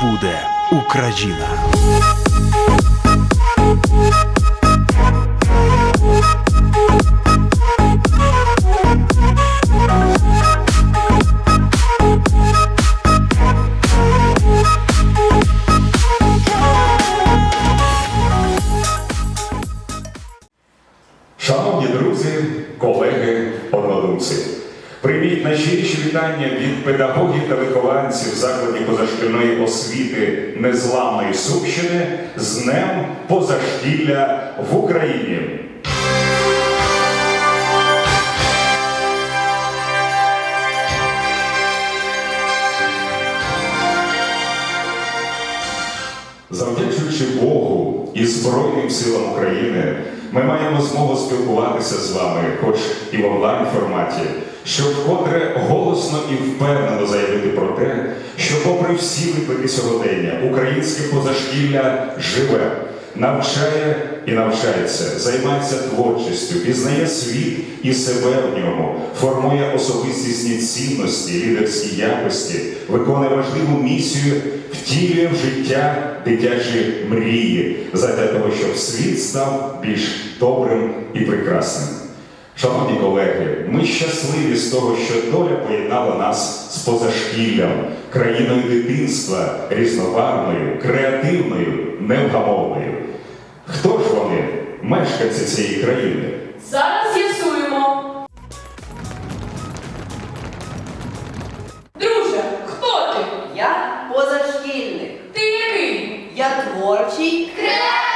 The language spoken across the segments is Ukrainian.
буде Україна. Шановні друзі, колеги, однодумці, прийміть найщиріші вітання від педагогів та вихованців закладів позашкільної освіти Незламної Сумщини з Днем позашкілля в Україні. Завдячуючи Богу і Збройним силам України, ми маємо змогу спілкуватися з вами, хоч і в онлайн форматі, щоб вкотре голосно і впевнено заявити про те, що, попри всі виклики сьогодення, українське позашкілля живе, навчає і навчається, займається творчістю, пізнає світ і себе в ньому, формує особистісні цінності, лідерські якості, виконує важливу місію, втілює в життя дитячі мрії, задля того, щоб світ став більш добрим і прекрасним. Шановні колеги, ми щасливі з того, що доля поєднала нас з позашкіллям, країною дитинства, різнобарвною, креативною, невгамовною. Хто ж вони, мешканці цієї країни? Зараз з'ясуємо. Друже, хто ти? Я позашкільник. Ти який? Я творчий. Креативний!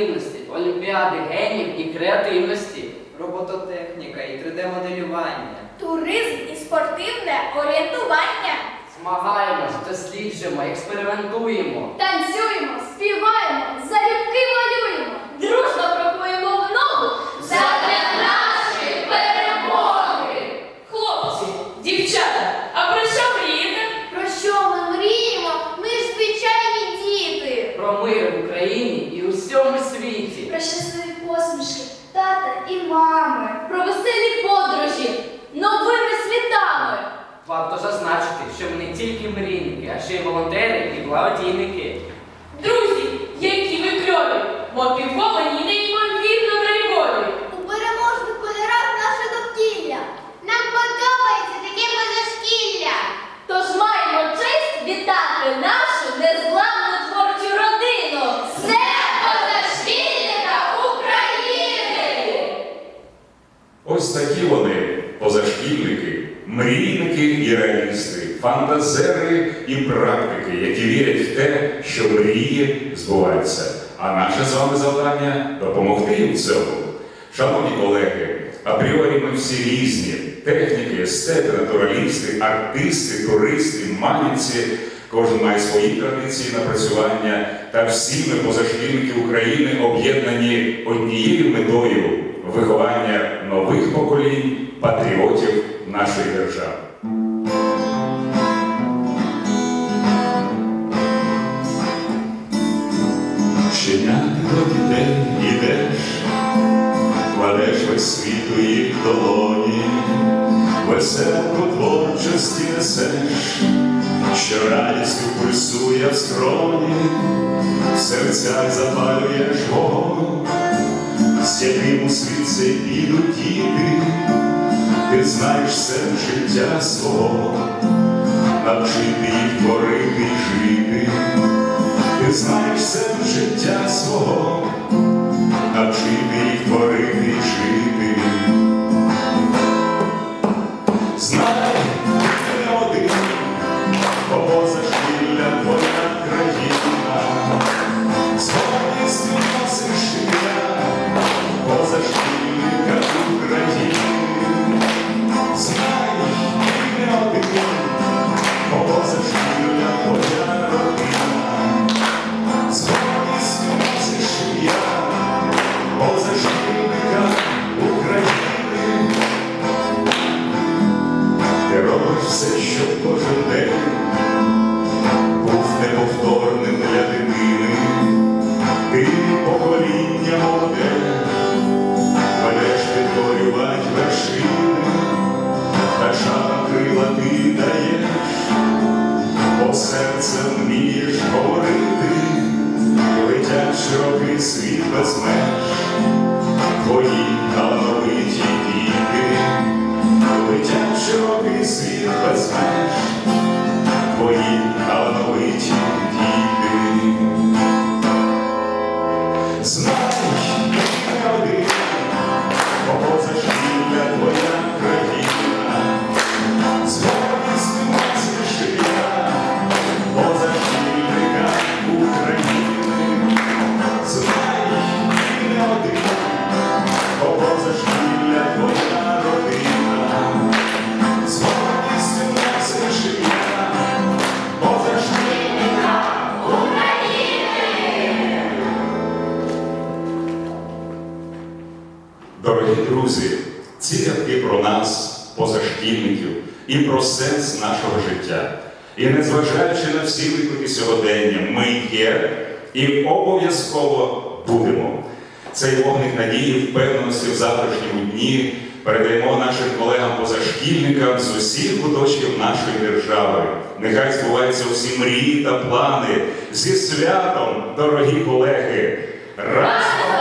Наукові активності, олімпіади генів і креативності. Робототехніка і 3D-моделювання. Туризм і спортивне орієнтування. Змагаємось, досліджуємо, експериментуємо. Танцюємо, співаємо, залюбки малюємо. Дружно і у всьому світі. Про щасливі посмішки тата і мами. Про веселі подорожі новими світами. Варто зазначити, що ми не тільки мрійники, а ще й волонтери і благодійники. Друзі, фантазери і практики, які вірять в те, що мрії збуваються. А наше з вами завдання допомогти їм в цьому. Шановні колеги, апріорі ми всі різні: техніки, естети, натуралісти, артисти, туристи, манівці. Кожен має свої традиції напрацювання, та всі ми позашкільники України об'єднані однією метою виховання нових поколінь патріотів нашої держави. Весь світ у долоні, веселку творчості несеш, що радістю пульсує в скроні, в серцях запалюєш вогонь, з яким у світ цей підуть діти, ти знаєш сенс життя свого, навчити їх творити і жити. Ти знаєш сенс життя свого, навчити їх творити вмієш говорити, летять широкий світ без меж, твої талановиті діти, летять широкий світ без меж, ці про нас, позашкільників, і про сенс нашого життя. І незважаючи на всі виклики сьогодення, ми є і обов'язково будемо. Цей вогник надії, впевненості в завтрашньому дні передаємо нашим колегам-позашкільникам з усіх куточків нашої держави. Нехай збуваються усі мрії та плани зі святом, дорогі колеги! Разом!